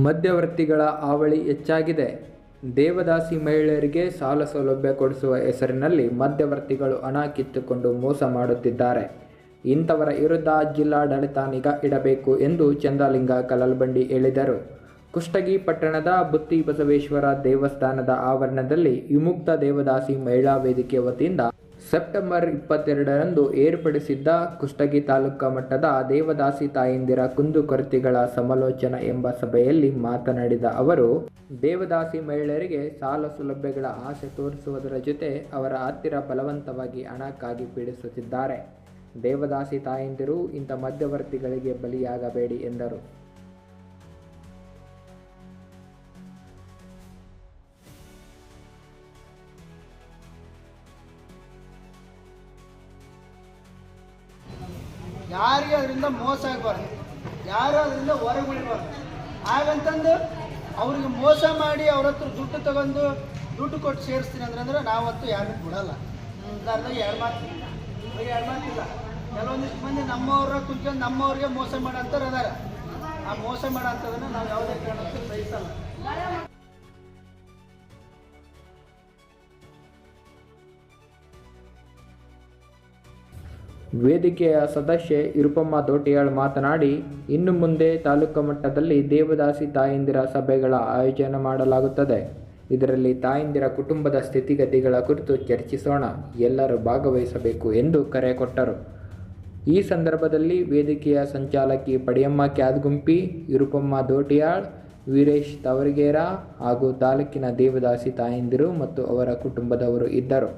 ಮಧ್ಯವರ್ತಿಗಳ ಹಾವಳಿ ಹೆಚ್ಚಾಗಿದೆ. ದೇವದಾಸಿ ಮಹಿಳೆಯರಿಗೆ ಸಾಲ ಸೌಲಭ್ಯ ಕೊಡಿಸುವ ಹೆಸರಿನಲ್ಲಿ ಮಧ್ಯವರ್ತಿಗಳು ಹಣ ಕಿತ್ತುಕೊಂಡು ಮೋಸ ಮಾಡುತ್ತಿದ್ದಾರೆ. ಇಂಥವರ ವಿರುದ್ಧ ಜಿಲ್ಲಾಡಳಿತ ನಿಗಾ ಇಡಬೇಕು ಎಂದು ಚಂದಾಲಿಂಗ ಕಲಲ್ಬಂಡಿ ಹೇಳಿದರು. ಕುಷ್ಟಗಿ ಪಟ್ಟಣದ ಬುತ್ತಿ ಬಸವೇಶ್ವರ ದೇವಸ್ಥಾನದ ಆವರಣದಲ್ಲಿ ವಿಮುಕ್ತ ದೇವದಾಸಿ ಮಹಿಳಾ ವೇದಿಕೆ ವತಿಯಿಂದ ಸೆಪ್ಟೆಂಬರ್ ಇಪ್ಪತ್ತೆರಡರಂದು ಏರ್ಪಡಿಸಿದ್ದ ಕುಷ್ಟಗಿ ತಾಲೂಕು ಮಟ್ಟದ ದೇವದಾಸಿ ತಾಯಂದಿರ ಕುಂದುಕೊರತೆಗಳ ಸಮಾಲೋಚನಾ ಎಂಬ ಸಭೆಯಲ್ಲಿ ಮಾತನಾಡಿದ ಅವರು, ದೇವದಾಸಿ ಮಹಿಳೆಯರಿಗೆ ಸಾಲ ಸೌಲಭ್ಯಗಳ ಆಸೆ ತೋರಿಸುವುದರ ಜೊತೆ ಅವರ ಹತ್ತಿರ ಬಲವಂತವಾಗಿ ಹಣಕ್ಕಾಗಿ ಪೀಡಿಸುತ್ತಿದ್ದಾರೆ. ದೇವದಾಸಿ ತಾಯಂದಿರು ಇಂಥ ಮಧ್ಯವರ್ತಿಗಳಿಗೆ ಬಲಿಯಾಗಬೇಡಿ ಎಂದರು. ಯಾರಿಗೆ ಅದರಿಂದ ಮೋಸ ಆಗಬಾರ್ದು, ಯಾರು ಅದರಿಂದ ಹೊರಗೆ ಉಳಿಬಾರ್ದು ಹಾಗಂತಂದು ಅವ್ರಿಗೆ ಮೋಸ ಮಾಡಿ ಅವ್ರ ಹತ್ರ ದುಡ್ಡು ತಗೊಂಡು ದುಡ್ಡು ಕೊಟ್ಟು ಸೇರಿಸ್ತೀನಿ ಅಂದ್ರೆ ಅಂದ್ರೆ ನಾವಂತೂ ಯಾರಿಗೂ ಬಿಡಲ್ಲ. ಉದಾಹರಣೆಗೆ ಎರಡು ಮಾತು. ಬರೀ ಎರಡು ಮಾತಿಲ್ಲ ಕೆಲವೊಂದಿಷ್ಟು ಮಂದಿ ನಮ್ಮವ್ರ ಕುತ್ಕೊಂಡು ನಮ್ಮವ್ರಿಗೆ ಮೋಸ ಮಾಡೋಂಥವ್ರು ಅದಾರ ಆ ಮೋಸ ಮಾಡೋಂಥದನ್ನ ನಾವು ಯಾವುದೇ ಕಾರಣಕ್ಕೂ ಸಹಿಸಲ್ಲ. ವೇದಿಕೆಯ ಸದಸ್ಯೆ ಇರುಪಮ್ಮ ದೋಟಿಯಾಳ್ ಮಾತನಾಡಿ, ಇನ್ನು ಮುಂದೆ ತಾಲೂಕು ಮಟ್ಟದಲ್ಲಿ ದೇವದಾಸಿ ತಾಯಂದಿರ ಸಭೆಗಳ ಆಯೋಜನೆ ಮಾಡಲಾಗುತ್ತದೆ. ಇದರಲ್ಲಿ ತಾಯಂದಿರ ಕುಟುಂಬದ ಸ್ಥಿತಿಗತಿಗಳ ಕುರಿತು ಚರ್ಚಿಸೋಣ. ಎಲ್ಲರೂ ಭಾಗವಹಿಸಬೇಕು ಎಂದು ಕರೆ ಕೊಟ್ಟರು. ಈ ಸಂದರ್ಭದಲ್ಲಿ ವೇದಿಕೆಯ ಸಂಚಾಲಕಿ ಪಡಿಯಮ್ಮ ಕ್ಯಾದ್ಗುಂಪಿ, ಇರುಪಮ್ಮ ದೋಟಿಯಾಳ್ ವೀರೇಶ್ ತವರಿಗೇರ ಹಾಗೂ ತಾಲೂಕಿನ ದೇವದಾಸಿ ತಾಯಂದಿರು ಮತ್ತು ಅವರ ಕುಟುಂಬದವರು ಇದ್ದರು.